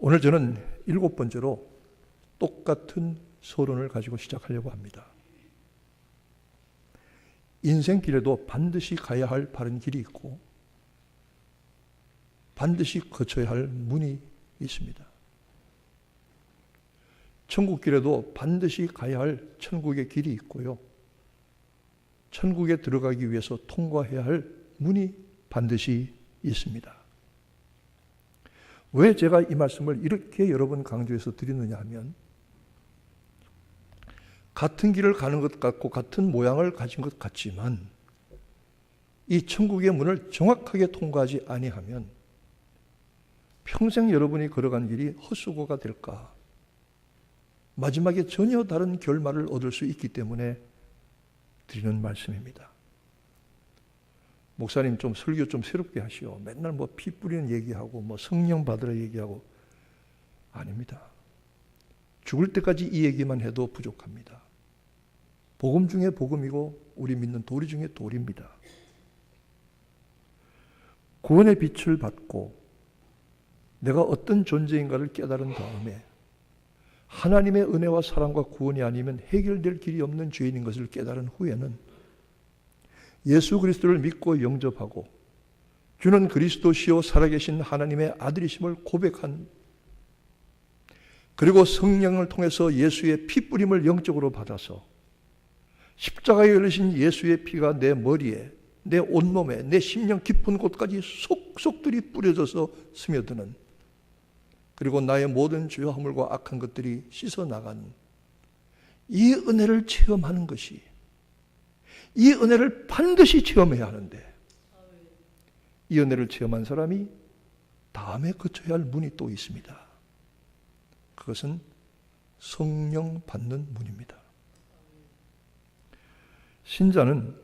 오늘 저는 일곱 번째로 똑같은 서론을 가지고 시작하려고 합니다. 인생길에도 반드시 가야 할 바른 길이 있고 반드시 거쳐야 할 문이 있습니다. 천국길에도 반드시 가야 할 천국의 길이 있고요. 천국에 들어가기 위해서 통과해야 할 문이 반드시 있습니다. 왜 제가 이 말씀을 이렇게 여러 번 강조해서 드리느냐 하면 같은 길을 가는 것 같고 같은 모양을 가진 것 같지만 이 천국의 문을 정확하게 통과하지 아니하면 평생 여러분이 걸어간 길이 헛수고가 될까? 마지막에 전혀 다른 결말을 얻을 수 있기 때문에 드리는 말씀입니다. 목사님 좀 설교 좀 새롭게 하시오. 맨날 뭐 피 뿌리는 얘기하고 뭐 성령 받으라 얘기하고 아닙니다. 죽을 때까지 이 얘기만 해도 부족합니다. 복음 중에 복음이고 우리 믿는 도리 중에 도리입니다. 구원의 빛을 받고 내가 어떤 존재인가를 깨달은 다음에 하나님의 은혜와 사랑과 구원이 아니면 해결될 길이 없는 죄인인 것을 깨달은 후에는 예수 그리스도를 믿고 영접하고 주는 그리스도시요 살아계신 하나님의 아들이심을 고백한 그리고 성령을 통해서 예수의 피 뿌림을 영적으로 받아서 십자가에 열리신 예수의 피가 내 머리에 내 온몸에 내 심령 깊은 곳까지 속속들이 뿌려져서 스며드는 그리고 나의 모든 죄와 허물과 악한 것들이 씻어 나가는 이 은혜를 체험하는 것이 이 은혜를 반드시 체험해야 하는데 이 은혜를 체험한 사람이 다음에 거쳐야 할 문이 또 있습니다. 그것은 성령 받는 문입니다. 신자는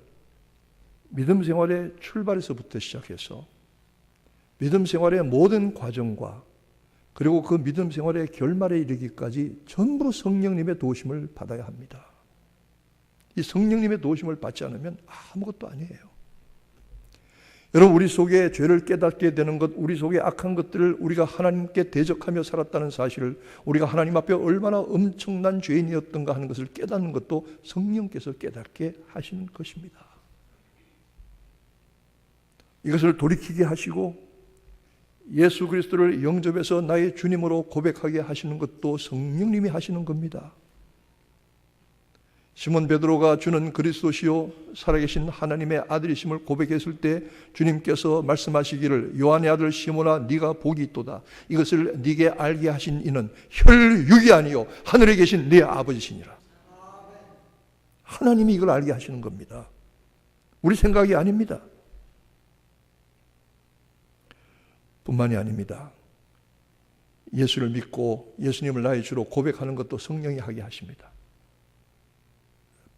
믿음 생활의 출발에서부터 시작해서 믿음 생활의 모든 과정과 그리고 그 믿음 생활의 결말에 이르기까지 전부 성령님의 도심을 받아야 합니다. 이 성령님의 도심을 받지 않으면 아무것도 아니에요. 여러분, 우리 속에 죄를 깨닫게 되는 것, 우리 속에 악한 것들을 우리가 하나님께 대적하며 살았다는 사실을 우리가 하나님 앞에 얼마나 엄청난 죄인이었던가 하는 것을 깨닫는 것도 성령께서 깨닫게 하시는 것입니다. 이것을 돌이키게 하시고 예수 그리스도를 영접해서 나의 주님으로 고백하게 하시는 것도 성령님이 하시는 겁니다. 시몬 베드로가 주는 그리스도시요 살아계신 하나님의 아들이심을 고백했을 때 주님께서 말씀하시기를 요한의 아들 시몬아 네가 복이 있도다. 이것을 네게 알게 하신 이는 혈육이 아니요 하늘에 계신 네 아버지시니라. 하나님이 이걸 알게 하시는 겁니다. 우리 생각이 아닙니다. 뿐만이 아닙니다. 예수를 믿고 예수님을 나의 주로 고백하는 것도 성령이 하게 하십니다.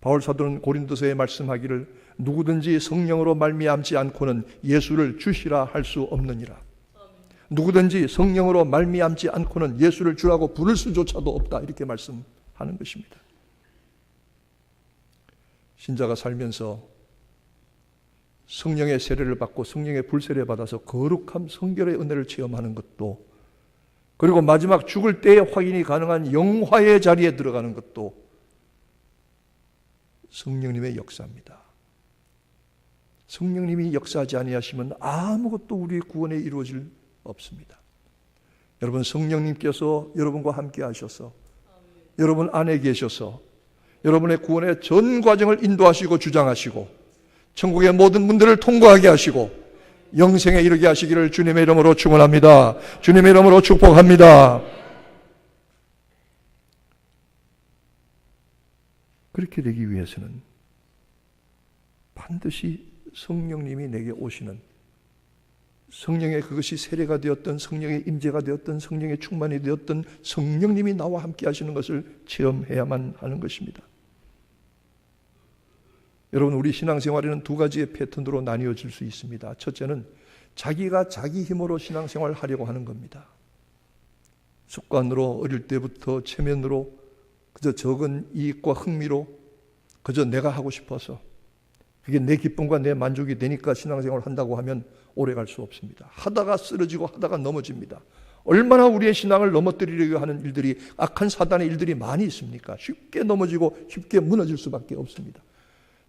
바울 사도는 고린도서에 말씀하기를 누구든지 성령으로 말미암지 않고는 예수를 주시라 할 수 없느니라. 누구든지 성령으로 말미암지 않고는 예수를 주라고 부를 수조차도 없다 이렇게 말씀하는 것입니다. 신자가 살면서 성령의 세례를 받고 성령의 불세례 받아서 거룩함 성결의 은혜를 체험하는 것도 그리고 마지막 죽을 때에 확인이 가능한 영화의 자리에 들어가는 것도 성령님의 역사입니다. 성령님이 역사하지 아니하시면 아무것도 우리의 구원에 이루어질 없습니다. 여러분 성령님께서 여러분과 함께 하셔서 여러분 안에 계셔서 여러분의 구원의 전 과정을 인도하시고 주장하시고 천국의 모든 문들을 통과하게 하시고 영생에 이르게 하시기를 주님의 이름으로 축원합니다. 주님의 이름으로 축복합니다. 그렇게 되기 위해서는 반드시 성령님이 내게 오시는 성령의 그것이 세례가 되었던 성령의 임재가 되었던 성령의 충만이 되었던 성령님이 나와 함께 하시는 것을 체험해야만 하는 것입니다. 여러분 우리 신앙생활에는 두 가지의 패턴으로 나뉘어질 수 있습니다. 첫째는 자기가 자기 힘으로 신앙생활을 하려고 하는 겁니다. 습관으로 어릴 때부터 체면으로 그저 적은 이익과 흥미로 그저 내가 하고 싶어서 그게 내 기쁨과 내 만족이 되니까 신앙생활을 한다고 하면 오래 갈 수 없습니다. 하다가 쓰러지고 하다가 넘어집니다. 얼마나 우리의 신앙을 넘어뜨리려고 하는 일들이 악한 사단의 일들이 많이 있습니까? 쉽게 넘어지고 쉽게 무너질 수밖에 없습니다.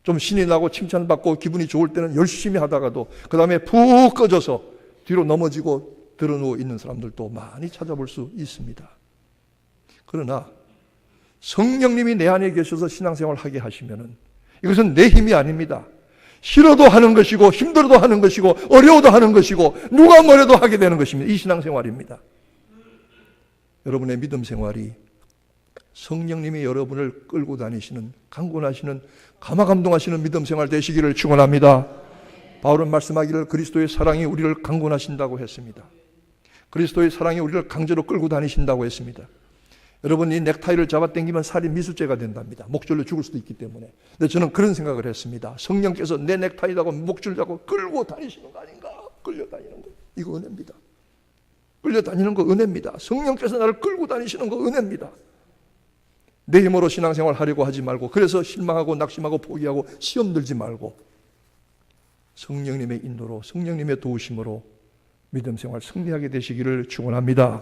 좀 신이 나고 칭찬받고 기분이 좋을 때는 열심히 하다가도 그 다음에 푹 꺼져서 뒤로 넘어지고 드러누워 있는 사람들도 많이 찾아볼 수 있습니다. 그러나 성령님이 내 안에 계셔서 신앙생활을 하게 하시면은 이것은 내 힘이 아닙니다. 싫어도 하는 것이고 힘들어도 하는 것이고 어려워도 하는 것이고 누가 뭐래도 하게 되는 것입니다. 이 신앙생활입니다. 여러분의 믿음 생활이 성령님이 여러분을 끌고 다니시는 강권하시는 감화 감동하시는 믿음 생활 되시기를 축원합니다. 바울은 말씀하기를 그리스도의 사랑이 우리를 강권하신다고 했습니다. 그리스도의 사랑이 우리를 강제로 끌고 다니신다고 했습니다. 여러분 이 넥타이를 잡아당기면 살이 미수죄가 된답니다. 목줄로 죽을 수도 있기 때문에. 근데 저는 그런 생각을 했습니다. 성령께서 내 넥타이라고 목줄 잡고 끌고 다니시는 거 아닌가? 끌려다니는 거. 이거 은혜입니다. 끌려다니는 거 은혜입니다. 성령께서 나를 끌고 다니시는 거 은혜입니다. 내 힘으로 신앙생활 하려고 하지 말고 그래서 실망하고 낙심하고 포기하고 시험 들지 말고 성령님의 인도로 성령님의 도우심으로 믿음 생활 승리하게 되시기를 축원합니다.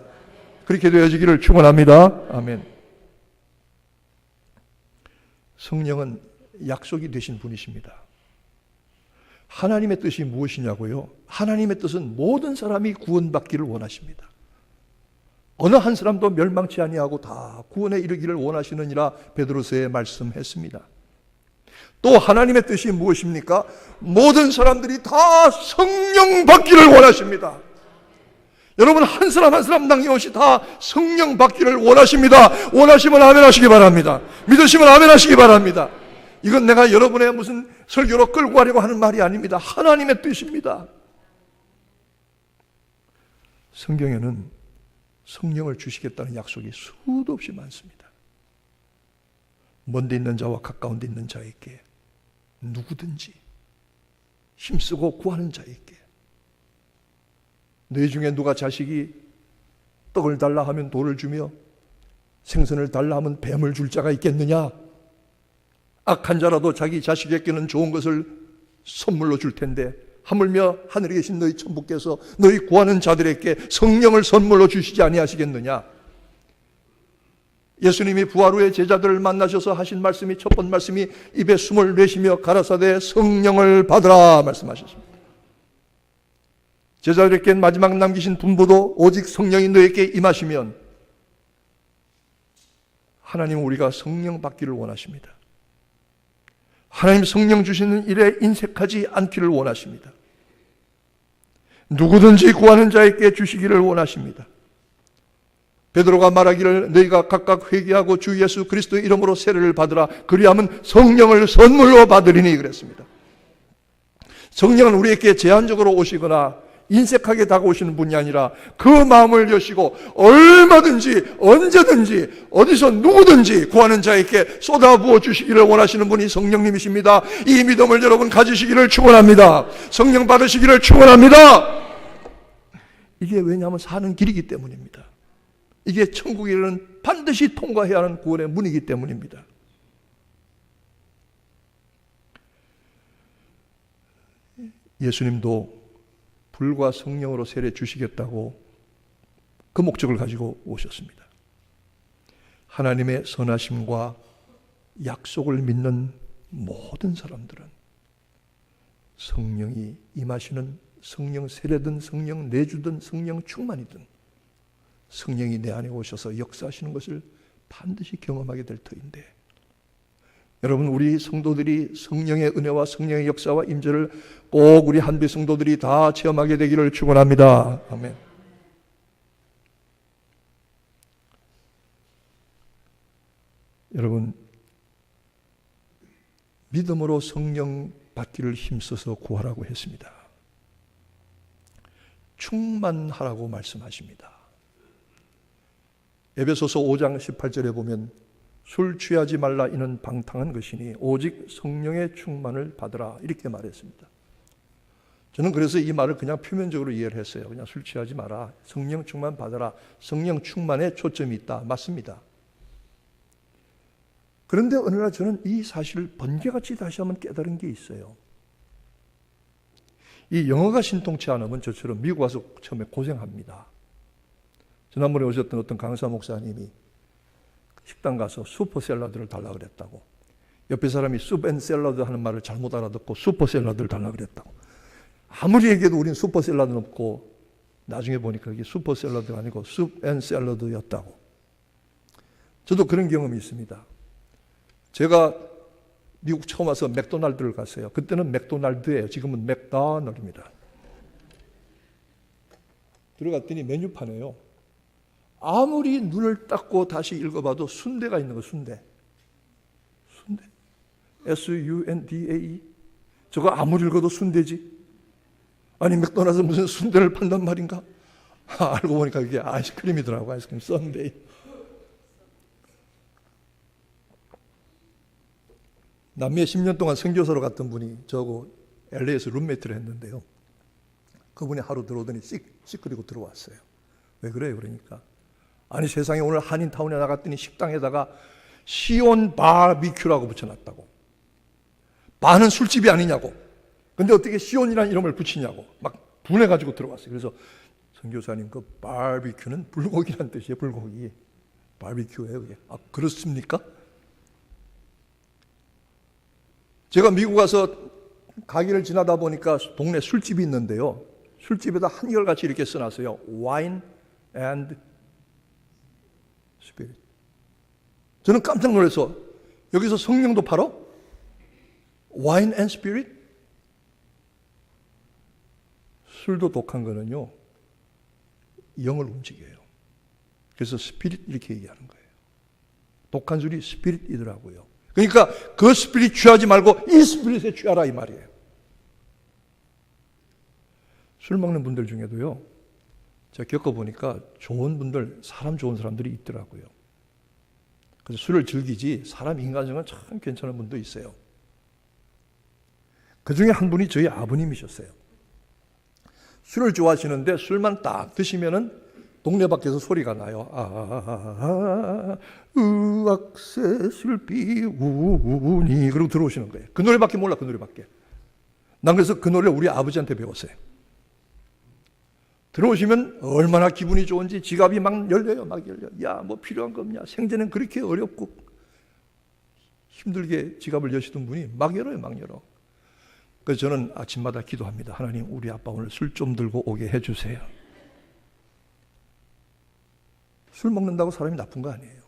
그렇게 되어지기를 축원합니다. 아멘. 성령은 약속이 되신 분이십니다. 하나님의 뜻이 무엇이냐고요? 하나님의 뜻은 모든 사람이 구원받기를 원하십니다. 어느 한 사람도 멸망치 아니하고 다 구원에 이르기를 원하시느니라 베드로서에 말씀했습니다. 또 하나님의 뜻이 무엇입니까? 모든 사람들이 다 성령 받기를 원하십니다. 여러분 한 사람 한 사람 남김없이 다 성령 받기를 원하십니다. 원하시면 아멘 하시기 바랍니다. 믿으시면 아멘 하시기 바랍니다. 이건 내가 여러분의 무슨 설교로 끌고 가려고 하는 말이 아닙니다. 하나님의 뜻입니다. 성경에는 성령을 주시겠다는 약속이 수도 없이 많습니다. 먼데 있는 자와 가까운 데 있는 자에게 누구든지 힘쓰고 구하는 자에게 내 중에 누가 자식이 떡을 달라 하면 돌을 주며 생선을 달라 하면 뱀을 줄 자가 있겠느냐? 악한 자라도 자기 자식에게는 좋은 것을 선물로 줄 텐데 하물며 하늘에 계신 너희 천부께서 너희 구하는 자들에게 성령을 선물로 주시지 아니하시겠느냐? 예수님이 부활 후에 제자들을 만나셔서 하신 말씀이 첫 번 말씀이 입에 숨을 내쉬며 가라사대 성령을 받으라 말씀하셨습니다. 제자들에게 마지막 남기신 분부도 오직 성령이 너에게 임하시면 하나님 우리가 성령 받기를 원하십니다. 하나님 성령 주시는 일에 인색하지 않기를 원하십니다. 누구든지 구하는 자에게 주시기를 원하십니다. 베드로가 말하기를 너희가 각각 회개하고 주 예수 그리스도의 이름으로 세례를 받으라 그리하면 성령을 선물로 받으리니 그랬습니다. 성령은 우리에게 제한적으로 오시거나 인색하게 다가오시는 분이 아니라 그 마음을 여시고 얼마든지 언제든지 어디서 누구든지 구하는 자에게 쏟아부어 주시기를 원하시는 분이 성령님이십니다. 이 믿음을 여러분 가지시기를 축원합니다. 성령 받으시기를 축원합니다. 이게 왜냐하면 사는 길이기 때문입니다. 이게 천국에는 반드시 통과해야 하는 구원의 문이기 때문입니다. 예수님도 불과 성령으로 세례 주시겠다고 그 목적을 가지고 오셨습니다. 하나님의 선하심과 약속을 믿는 모든 사람들은 성령이 임하시는 성령 세례든 성령 내주든 성령 충만이든 성령이 내 안에 오셔서 역사하시는 것을 반드시 경험하게 될 터인데 여러분 우리 성도들이 성령의 은혜와 성령의 역사와 임재를 꼭 우리 한비 성도들이 다 체험하게 되기를 축원합니다. 아멘. 여러분 믿음으로 성령 받기를 힘써서 구하라고 했습니다. 충만하라고 말씀하십니다. 에베소서 5장 18절에 보면 술 취하지 말라 이는 방탕한 것이니 오직 성령의 충만을 받으라 이렇게 말했습니다. 저는 그래서 이 말을 그냥 표면적으로 이해를 했어요. 그냥 술 취하지 마라. 성령 충만 받아라. 성령 충만에 초점이 있다. 맞습니다. 그런데 어느 날 저는 이 사실을 번개같이 다시 한번 깨달은 게 있어요. 이 영어가 신통치 않으면 저처럼 미국 와서 처음에 고생합니다. 지난번에 오셨던 어떤 강사 목사님이 식당 가서 슈퍼 샐러드를 달라 그랬다고. 옆에 사람이 숲앤 샐러드 하는 말을 잘못 알아듣고 슈퍼 샐러드를 달라 그랬다고. 아무리 얘기해도 우린 슈퍼 샐러드는 없고 나중에 보니까 그게 슈퍼 샐러드가 아니고 숲앤 샐러드였다고. 저도 그런 경험이 있습니다. 제가 미국 처음 와서 맥도날드를 갔어요. 그때는 맥도날드예요. 지금은 맥다널입니다. 들어갔더니 메뉴판에요. 아무리 눈을 닦고 다시 읽어봐도 순대가 있는 거 순대. 순대. S-U-N-D-A-E. 저거 아무리 읽어도 순대지. 아니 맥도날드 무슨 순대를 판단 말인가? 아, 알고 보니까 그게 아이스크림이더라고. 아이스크림 썬데이. 남미에 10년 동안 선교사로 갔던 분이 저하고 LA에서 룸메이트를 했는데요. 그분이 하루 들어오더니 씩, 씩 그리고 들어왔어요. 왜 그래요? 그러니까. 아니 세상에 오늘 한인타운에 나갔더니 식당에다가 시온 바비큐라고 붙여놨다고. 바는 술집이 아니냐고. 근데 어떻게 시온이라는 이름을 붙이냐고. 막 분해가지고 들어왔어요. 그래서 선교사님 그 바비큐는 불고기란 뜻이에요. 불고기. 바비큐예요. 그게. 아 그렇습니까? 제가 미국 가서 가게를 지나다 보니까 동네 술집이 있는데요. 술집에다 한결같이 이렇게 써놨어요. Wine and Spirit. 저는 깜짝 놀라서 여기서 성령도 팔어? Wine and Spirit? 술도 독한 거는요. 영을 움직여요. 그래서 스피릿 이렇게 얘기하는 거예요. 독한 술이 스피릿이더라고요. 그러니까 그 스피릿 취하지 말고 이 스피릿에 취하라 이 말이에요. 술 먹는 분들 중에도요. 제가 겪어보니까 좋은 분들, 사람 좋은 사람들이 있더라고요. 그래서 술을 즐기지 사람 인간성은 참 괜찮은 분도 있어요. 그 중에 한 분이 저희 아버님이셨어요. 술을 좋아하시는데 술만 딱 드시면은 동네 밖에서 소리가 나요. 아, 의학새 슬피 우니 그러고 들어오시는 거예요. 그 노래밖에 몰라 그 노래밖에. 난 그래서 그 노래 우리 아버지한테 배웠어요. 들어오시면 얼마나 기분이 좋은지 지갑이 막 열려요, 막 열려. 야, 뭐 필요한 거 없냐? 생전엔 그렇게 어렵고 힘들게 지갑을 여시던 분이 막 열어요, 막 열어. 그래서 저는 아침마다 기도합니다. 하나님, 우리 아빠 오늘 술 좀 들고 오게 해주세요. 술 먹는다고 사람이 나쁜 거 아니에요.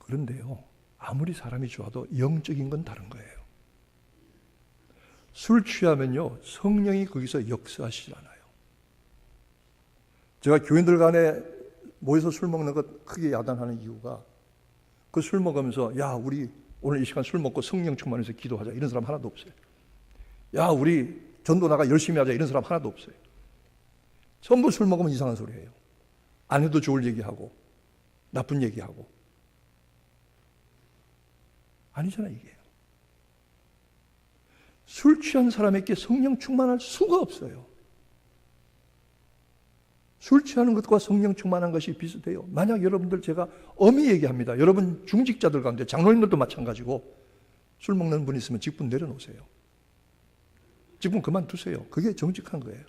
그런데요, 아무리 사람이 좋아도 영적인 건 다른 거예요. 술 취하면요, 성령이 거기서 역사하시지 않아요. 제가 교인들 간에 모여서 술 먹는 것 크게 야단하는 이유가 그 술 먹으면서 야, 우리 오늘 이 시간 술 먹고 성령 충만해서 기도하자. 이런 사람 하나도 없어요. 야, 우리 전도 나가 열심히 하자. 이런 사람 하나도 없어요. 전부 술 먹으면 이상한 소리예요. 안 해도 좋을 얘기하고 나쁜 얘기하고 아니잖아 이게 술 취한 사람에게 성령 충만할 수가 없어요 술 취하는 것과 성령 충만한 것이 비슷해요 만약 여러분들 제가 엄히 얘기합니다 여러분 중직자들 가운데 장로님들도 마찬가지고 술 먹는 분 있으면 직분 내려놓으세요 직분 그만두세요 그게 정직한 거예요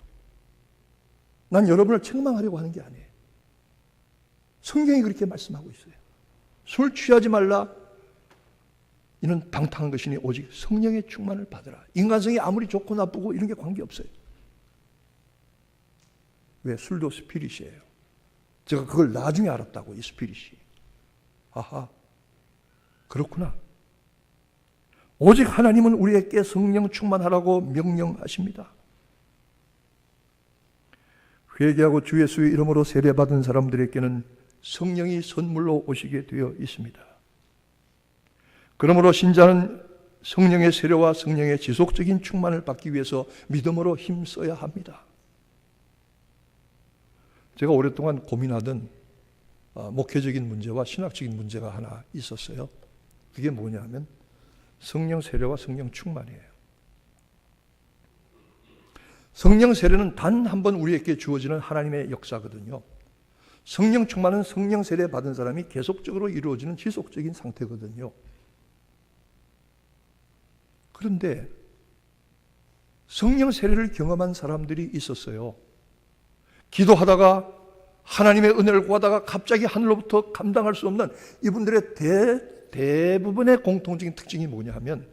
난 여러분을 책망하려고 하는 게 아니에요 성경이 그렇게 말씀하고 있어요. 술 취하지 말라. 이는 방탕한 것이니 오직 성령의 충만을 받으라. 인간성이 아무리 좋고 나쁘고 이런 게 관계없어요. 왜? 술도 스피릿이에요. 제가 그걸 나중에 알았다고, 이 스피릿이. 아하, 그렇구나. 오직 하나님은 우리에게 성령 충만하라고 명령하십니다. 회개하고 주 예수의 이름으로 세례받은 사람들에게는 성령이 선물로 오시게 되어 있습니다. 그러므로 신자는 성령의 세례와 성령의 지속적인 충만을 받기 위해서 믿음으로 힘써야 합니다. 제가 오랫동안 고민하던 어, 목회적인 문제와 신학적인 문제가 하나 있었어요. 그게 뭐냐면 성령 세례와 성령 충만이에요. 성령 세례는 단 한 번 우리에게 주어지는 하나님의 역사거든요. 성령 충만은 성령 세례 받은 사람이 계속적으로 이루어지는 지속적인 상태거든요. 그런데 성령 세례를 경험한 사람들이 있었어요. 기도하다가 하나님의 은혜를 구하다가 갑자기 하늘로부터 감당할 수 없는 이분들의 대, 대부분의 공통적인 특징이 뭐냐 하면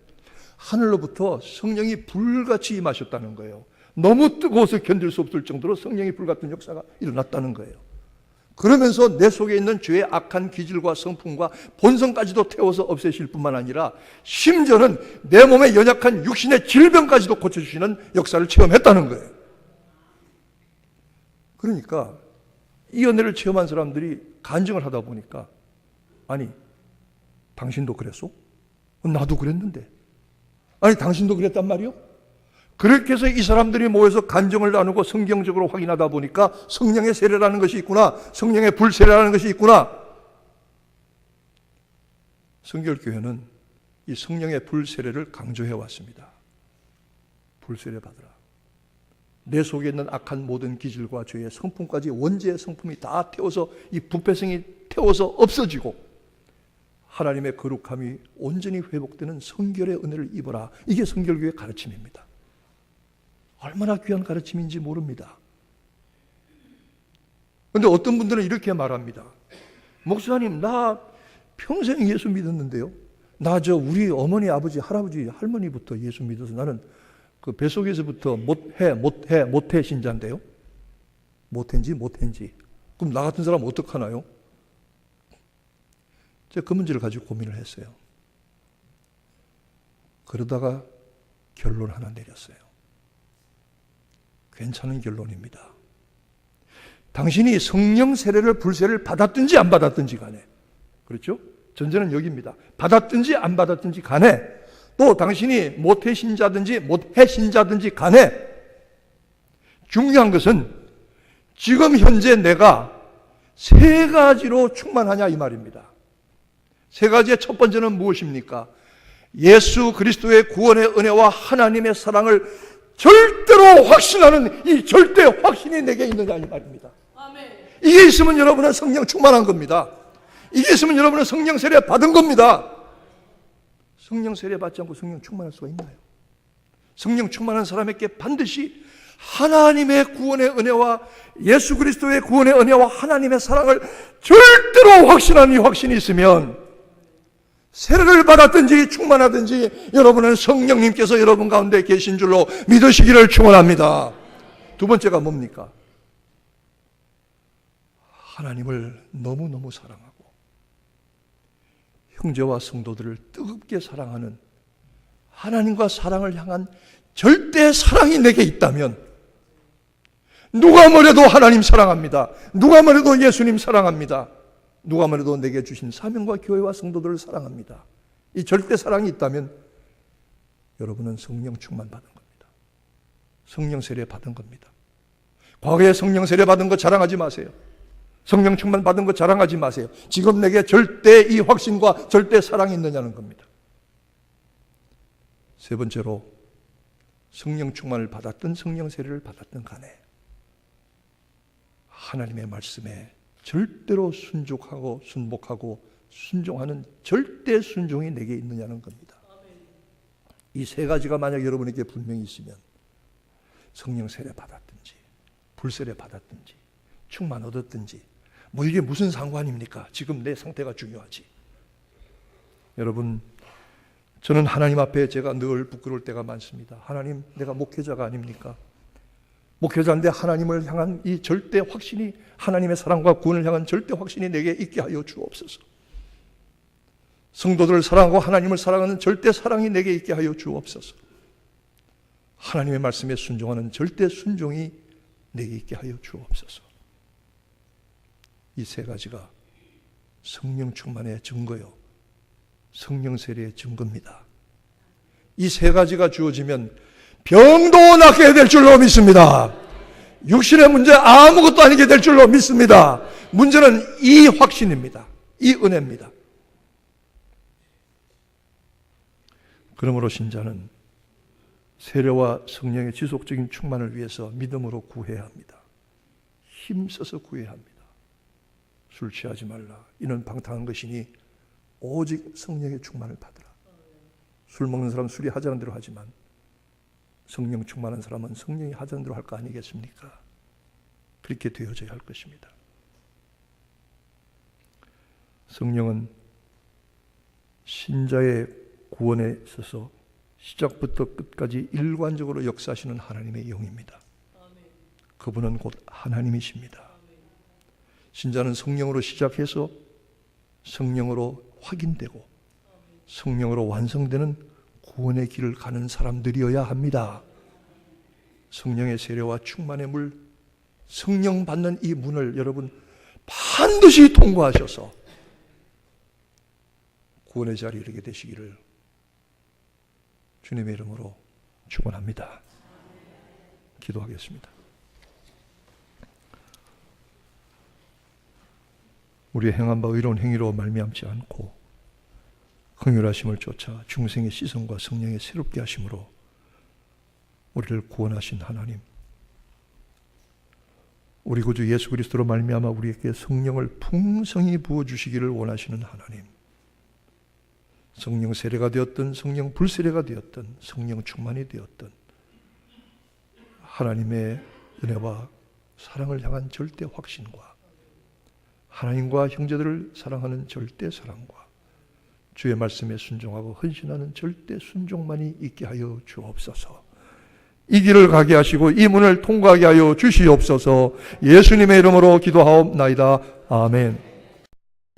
하늘로부터 성령이 불같이 임하셨다는 거예요. 너무 뜨거워서 견딜 수 없을 정도로 성령이 불같은 역사가 일어났다는 거예요. 그러면서 내 속에 있는 죄의 악한 기질과 성품과 본성까지도 태워서 없애실 뿐만 아니라 심지어는 내 몸의 연약한 육신의 질병까지도 고쳐주시는 역사를 체험했다는 거예요. 그러니까 이 은혜를 체험한 사람들이 간증을 하다 보니까 아니 당신도 그랬어? 나도 그랬는데 아니 당신도 그랬단 말이요? 그렇게 해서 이 사람들이 모여서 간증을 나누고 성경적으로 확인하다 보니까 성령의 세례라는 것이 있구나 성령의 불세례라는 것이 있구나 성결교회는 이 성령의 불세례를 강조해 왔습니다 불세례 받으라 내 속에 있는 악한 모든 기질과 죄의 성품까지 원죄의 성품이 다 태워서 이 부패성이 태워서 없어지고 하나님의 거룩함이 온전히 회복되는 성결의 은혜를 입어라. 이게 성결교의 가르침입니다. 얼마나 귀한 가르침인지 모릅니다. 근데 어떤 분들은 이렇게 말합니다. 목사님, 나 평생 예수 믿었는데요. 나 저 우리 어머니, 아버지, 할아버지, 할머니부터 예수 믿어서 나는 그 뱃속에서부터 못해, 못해, 못해 신자인데요. 못한지, 못한지. 그럼 나 같은 사람 어떡하나요? 제가 그 문제를 가지고 고민을 했어요. 그러다가 결론 하나 내렸어요. 괜찮은 결론입니다. 당신이 성령 세례를 불세를 받았든지 안 받았든지 간에 그렇죠? 전제는 여기입니다. 받았든지 안 받았든지 간에 또 당신이 모태 신자든지 못해 신자든지 간에 중요한 것은 지금 현재 내가 세 가지로 충만하냐 이 말입니다. 세 가지의 첫 번째는 무엇입니까? 예수 그리스도의 구원의 은혜와 하나님의 사랑을 절대로 확신하는 이 절대 확신이 내게 있느냐 이 말입니다. 이게 있으면 여러분은 성령 충만한 겁니다. 이게 있으면 여러분은 성령 세례 받은 겁니다. 성령 세례 받지 않고 성령 충만할 수가 있나요? 성령 충만한 사람에게 반드시 하나님의 구원의 은혜와 예수 그리스도의 구원의 은혜와 하나님의 사랑을 절대로 확신하는 이 확신이 있으면 세례를 받았든지 충만하든지 여러분은 성령님께서 여러분 가운데 계신 줄로 믿으시기를 축원합니다. 두 번째가 뭡니까? 하나님을 너무너무 사랑하고 형제와 성도들을 뜨겁게 사랑하는 하나님과 사랑을 향한 절대 사랑이 내게 있다면 누가 뭐래도 하나님 사랑합니다. 누가 뭐래도 예수님 사랑합니다. 누가 뭐래도 내게 주신 사명과 교회와 성도들을 사랑합니다. 이 절대 사랑이 있다면 여러분은 성령 충만 받은 겁니다. 성령 세례 받은 겁니다. 과거에 성령 세례 받은 거 자랑하지 마세요. 성령 충만 받은 거 자랑하지 마세요. 지금 내게 절대 이 확신과 절대 사랑이 있느냐는 겁니다. 세 번째로 성령 충만을 받았던 성령 세례를 받았던 간에 하나님의 말씀에 절대로 순종하고 순복하고 순종하는 절대 순종이 내게 있느냐는 겁니다. 이 세 가지가 만약 여러분에게 분명히 있으면 성령 세례 받았든지 불세례 받았든지 충만 얻었든지 뭐 이게 무슨 상관입니까? 지금 내 상태가 중요하지. 여러분 저는 하나님 앞에 제가 늘 부끄러울 때가 많습니다. 하나님 내가 목회자가 아닙니까? 목회자인데 하나님을 향한 이 절대 확신이 하나님의 사랑과 구원을 향한 절대 확신이 내게 있게 하여 주옵소서. 성도들을 사랑하고 하나님을 사랑하는 절대 사랑이 내게 있게 하여 주옵소서. 하나님의 말씀에 순종하는 절대 순종이 내게 있게 하여 주옵소서. 이 세 가지가 성령 충만의 증거요. 성령 세례의 증거입니다. 이 세 가지가 주어지면 병도 낫게 될 줄로 믿습니다. 육신의 문제 아무것도 아니게 될 줄로 믿습니다. 문제는 이 확신입니다. 이 은혜입니다. 그러므로 신자는 세례와 성령의 지속적인 충만을 위해서 믿음으로 구해야 합니다. 힘써서 구해야 합니다. 술 취하지 말라. 이는 방탕한 것이니 오직 성령의 충만을 받으라. 술 먹는 사람 술이 하자는 대로 하지만 성령 충만한 사람은 성령이 하자는 대로 할 거 아니겠습니까? 그렇게 되어져야 할 것입니다. 성령은 신자의 구원에 있어서 시작부터 끝까지 일관적으로 역사하시는 하나님의 영입니다. 그분은 곧 하나님이십니다. 신자는 성령으로 시작해서 성령으로 확인되고 성령으로 완성되는 구원의 길을 가는 사람들이어야 합니다. 성령의 세례와 충만의 물, 성령 받는 이 문을 여러분 반드시 통과하셔서 구원의 자리에 이르게 되시기를 주님의 이름으로 축원합니다. 기도하겠습니다. 우리의 행한 바 의로운 행위로 말미암지 않고 긍휼하심을 쫓아 중생의 시선과 성령의 새롭게 하심으로 우리를 구원하신 하나님 우리 구주 예수 그리스도로 말미암아 우리에게 성령을 풍성히 부어 주시기를 원하시는 하나님 성령 세례가 되었든 성령 불세례가 되었든 성령 충만이 되었든 하나님의 은혜와 사랑을 향한 절대 확신과 하나님과 형제들을 사랑하는 절대 사랑과 주의 말씀에 순종하고 헌신하는 절대 순종만이 있게 하여 주옵소서. 이 길을 가게 하시고 이 문을 통과하게 하여 주시옵소서. 예수님의 이름으로 기도하옵나이다. 아멘.